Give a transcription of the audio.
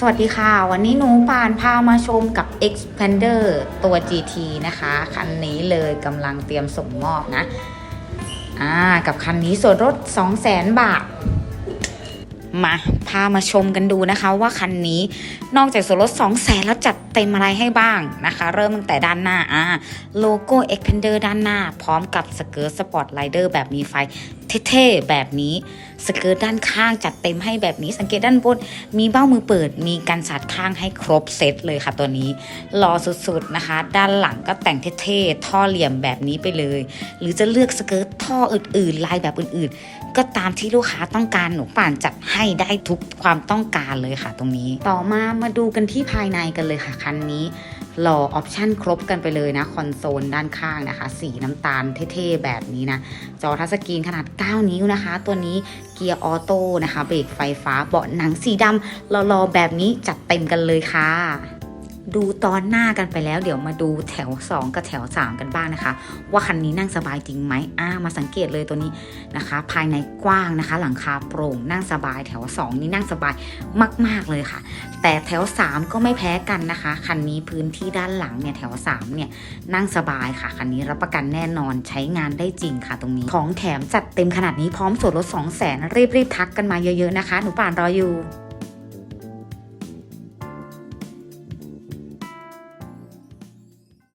สวัสดีค่ะ วันนี้หนูปานพามาชมกับ Expander ตัว GT นะคะ คันนี้เลยกำลังเตรียมส่งมอบนะ อ่า กับคันนี้ส่วนลด200,000 บาท มาามาชมกันดูนะคะว่าคันนี้นอกจากส่วนลด 2 0 0แสนแล้วจัดเต็มอะไรให้บ้างนะคะ เริ่มตั้งแต่ด้านหน้าอ่าโลโก้ Expander ด้านหน้า พร้อมกับสเกิร์ตสปอร์ตไลเดอร์แบบมีไฟเท่ๆแบบนี้สเกิร์ตด้านข้างจัดเต็มให้แบบนี้สังเกตด้านบน มีเบ้ามือเปิด มีกันสาดข้างให้ครบเซตเลยค่ะตัวนี้หล่อสุดๆนะคะ ด้านหลังก็แต่งเท่ๆท่อเหลี่ยมแบบนี้ไปเลย หรือจะเลือกสเกิร์ตท่ออื่นๆ ลายแบบอื่นๆ ก็ตามที่ลูกค้าต้องการหนูป่านจัดให้ได้ทุกความต้องการเลยค่ะตรงนี้ ต่อมามาดูกันที่ภายในกันเลยค่ะคันนี้หล่อออปชั่นครบกันไปเลยนะ คอนโซลด้านข้างนะคะ สีน้ำตาลเท่ๆ แบบนี้นะ จอทัชสกรีนขนาด 9 นิ้วนะคะ ตัวนี้เกียร์ออโต้นะคะ เบรกไฟฟ้าเบาะหนังสีดำรอๆ แบบนี้จัดเต็มกันเลยค่ะ ดูตอนหน้ากันไปแล้ว เดี๋ยวมาดูแถว 2 กับแถว 3 กันบ้างนะคะ ว่าคันนี้นั่งสบายจริงไหมอ่ามาสังเกตเลยตัวนี้นะคะ ภายในกว้างนะคะ หลังคาโปร่งนั่งสบายแถว 2 นี่นั่งสบายมาก ๆเลยค่ะ แต่แถว 3 ก็ไม่แพ้กันนะคะคันนี้พื้นที่ด้านหลังเนี่ยแถว 3 เนี่ยนั่งสบายค่ะคันนี้รับประกันแน่นอนใช้งานได้จริงค่ะตรงนี้ของแถมจัดเต็มขนาดนี้พร้อมส่วนลด2 0 0 0 0 0รีบๆทักกันมาเยอะๆนะคะ หนูป่านรออยู่